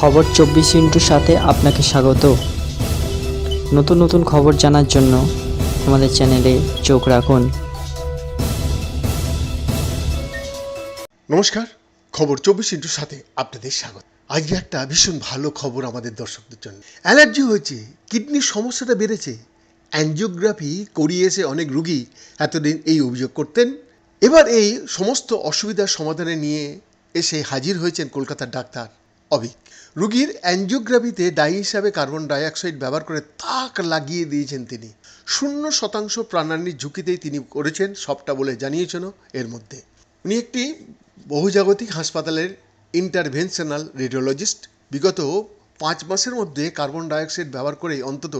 খবর চব্বিশ ইন্টুর সাথে আপনাকে স্বাগত। নতুন নতুন খবর জানার জন্য আমাদের চ্যানেলে চোখ রাখুন। নমস্কার, খবর চব্বিশ ইন্টুর সাথে আপনাদের স্বাগত। আজকে একটা ভীষণ ভালো খবর আমাদের দর্শকদের জন্য। অ্যালার্জি হয়েছে, কিডনির সমস্যাটা বেড়েছে অ্যাঞ্জিওগ্রাফি করিয়েছে অনেক রুগী, এতদিন এই অভিযোগ করতেন। এবার এই সমস্ত অসুবিধার সমাধানে নিয়ে এসে হাজির হয়েছেন কলকাতার ডাক্তার। অভিক। রুগীর অ্যাঞ্জিওগ্রাফিতে ডাই হিসাবে কার্বন ডাইঅক্সাইড ব্যবহার করে তাক লাগিয়ে দিয়েছেন তিনি। শূন্য শতাংশ প্রাণানির ঝুঁকিতেই তিনি করেছেন, সবটা বলে জানিয়েছেন এর মধ্যে। উনি একটি বহুজাগতিক হাসপাতালের ইন্টারভেনশনাল রেডিওলজিস্ট। বিগত পাঁচ মাসের মধ্যে কার্বন ডাইঅক্সাইড ব্যবহার করে অন্তত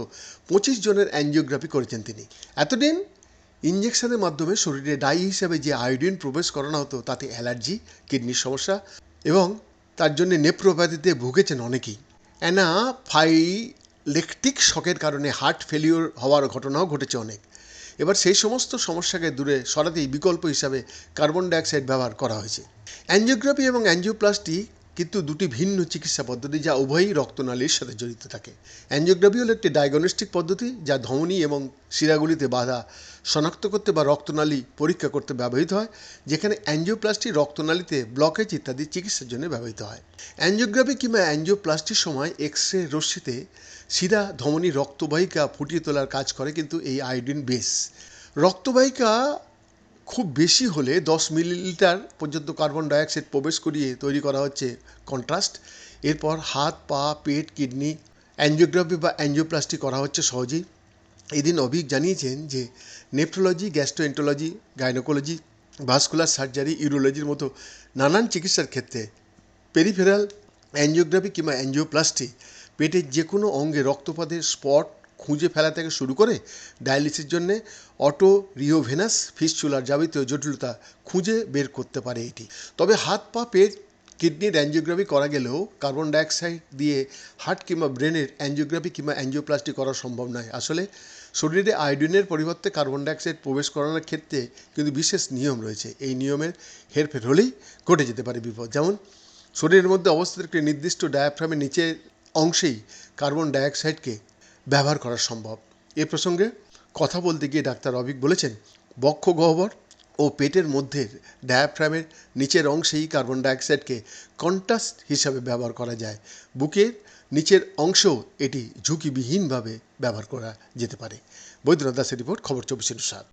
পঁচিশ জনের অ্যাঞ্জিওগ্রাফি করেছেন তিনি। এতদিন ইঞ্জেকশনের মাধ্যমে শরীরে ডাই হিসাবে যে আয়োডিন প্রবেশ করানো হতো, তাতে অ্যালার্জি, কিডনির সমস্যা এবং তার জন্য নেপ্রোপ্যাথিতে ভুগেছেন অনেকেই। অ্যানা ফাইলেকটিক শকের কারণে হার্ট ফেলিওর হওয়ার ঘটনাও ঘটেছে অনেক। এবার সেই সমস্ত সমস্যাকে দূরে সরাতেই বিকল্প হিসাবে কার্বন ডাইঅক্সাইড ব্যবহার করা হয়েছে। অ্যাঞ্জিওগ্রাফি এবং অ্যাঞ্জিওপ্লাস্টি কিন্তু দুটি ভিন্ন চিকিৎসা পদ্ধতি যা উভয়ই রক্তনালীর সাথে জড়িত থাকে। অ্যাঞ্জিওগ্রাফি হলো একটি ডায়াগনস্টিক পদ্ধতি যা ধমনী এবং শিরাগুলিতে বাধা শনাক্ত করতে বা রক্তনালী পরীক্ষা করতে ব্যবহৃত হয়, যেখানে অ্যাঞ্জিওপ্লাস্টি রক্তনালীতে ব্লকেজ ইত্যাদি চিকিৎসার জন্য ব্যবহৃত হয়। অ্যাঞ্জিওগ্রাফি কিংবা অ্যাঞ্জিওপ্লাস্টির সময় এক্স রে রশ্মিতে শিরা ধমনী রক্তবাহিকা ফুটিয়ে তোলার কাজ করে কিন্তু এই আয়োডিন বেস। রক্তবাহিকা খুব বেশি হলে দশ মিলিলিটার পর্যন্ত কার্বন ডাইঅক্সাইড প্রবেশ করিয়ে তৈরি করা হচ্ছে কন্ট্রাস্ট। এরপর হাত, পা, পেট, কিডনি, অ্যাঞ্জিওগ্রাফি বা অ্যাঞ্জিওপ্লাস্টি করা হচ্ছে সহজেই। এদিন অভিক জানিয়েছেন যে nephrology, gastroenterology, gynaecology, vascular surgery, ইউরোলজির মতো নানান চিকিৎসার ক্ষেত্রে পেরিফেরাল অ্যাঞ্জিওগ্রাফি কিংবা অ্যাঞ্জিওপ্লাস্টি, পেটের যে কোনো অঙ্গে রক্তপাতের স্পট খুঁজে ফেলা থেকে শুরু করে ডায়ালিসিসের জন্যে অটো রিওভেনাস ফিস্চুলার যাবতীয় জটিলতা খুঁজে বের করতে পারে এটি। তবে হাত পা, পেট, কিডনির অ্যাঞ্জিওগ্রাফি করা গেলেও কার্বন ডাইঅক্সাইড দিয়ে হার্ট কিংবা ব্রেনের অ্যাঞ্জিওগ্রাফি কিংবা অ্যাঞ্জিওপ্লাস্টি করা সম্ভব নয়। আসলে শরীরে আয়োডিনের পরিবর্তে কার্বন ডাইঅক্সাইড প্রবেশ করানোর ক্ষেত্রে কিন্তু বিশেষ নিয়ম রয়েছে। এই নিয়মের হেরফের হলেই ঘটে যেতে পারে বিপদ। যেমন, শরীরের মধ্যে অবস্থিত একটি নির্দিষ্ট ডায়াফ্রামের নিচের অংশেই কার্বন ডাইঅক্সাইডকে ব্যবহার করা সম্ভব। এ প্রসঙ্গে কথা বলতে গিয়ে ডাক্তার অভিক বলেছেন, বক্ষ গহ্বর ও পেটের মধ্যে ডায়াফ্রামের নিচের অংশেই কার্বন ডাইঅক্সাইডকে কন্টাস্ট হিসাবে ব্যবহার করা যায়। বুকের নিচের অংশ এটি ঝুঁকিবিহীনভাবে ব্যবহার করা যেতে পারে। বৈদ্যনাথ দাসের রিপোর্ট, খবর চব্বিশ সাত।